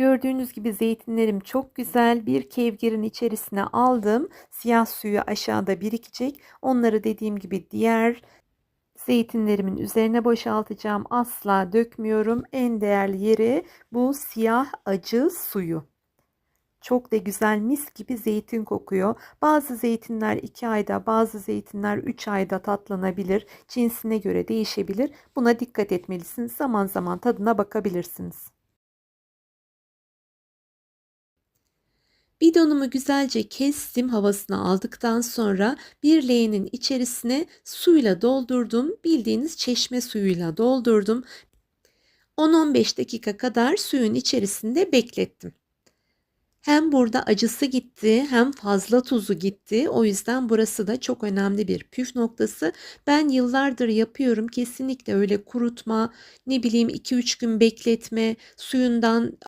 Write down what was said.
Gördüğünüz gibi zeytinlerim çok güzel. Bir kevgirin içerisine aldım. Siyah suyu aşağıda birikecek. Onları dediğim gibi diğer zeytinlerimin üzerine boşaltacağım. Asla dökmüyorum. En değerli yeri bu siyah acı suyu. Çok da güzel mis gibi zeytin kokuyor. Bazı zeytinler 2 ayda, bazı zeytinler 3 ayda tatlanabilir. Cinsine göre değişebilir. Buna dikkat etmelisiniz. Zaman zaman tadına bakabilirsiniz. Bidonumu güzelce kestim havasını aldıktan sonra bir leğenin içerisine suyla doldurdum. Bildiğiniz çeşme suyuyla doldurdum. 10-15 dakika kadar suyun içerisinde beklettim. Hem burada acısı gitti hem fazla tuzu gitti. O yüzden burası da çok önemli bir püf noktası. Ben yıllardır yapıyorum. Kesinlikle öyle kurutma, ne bileyim 2-3 gün bekletme, suyundan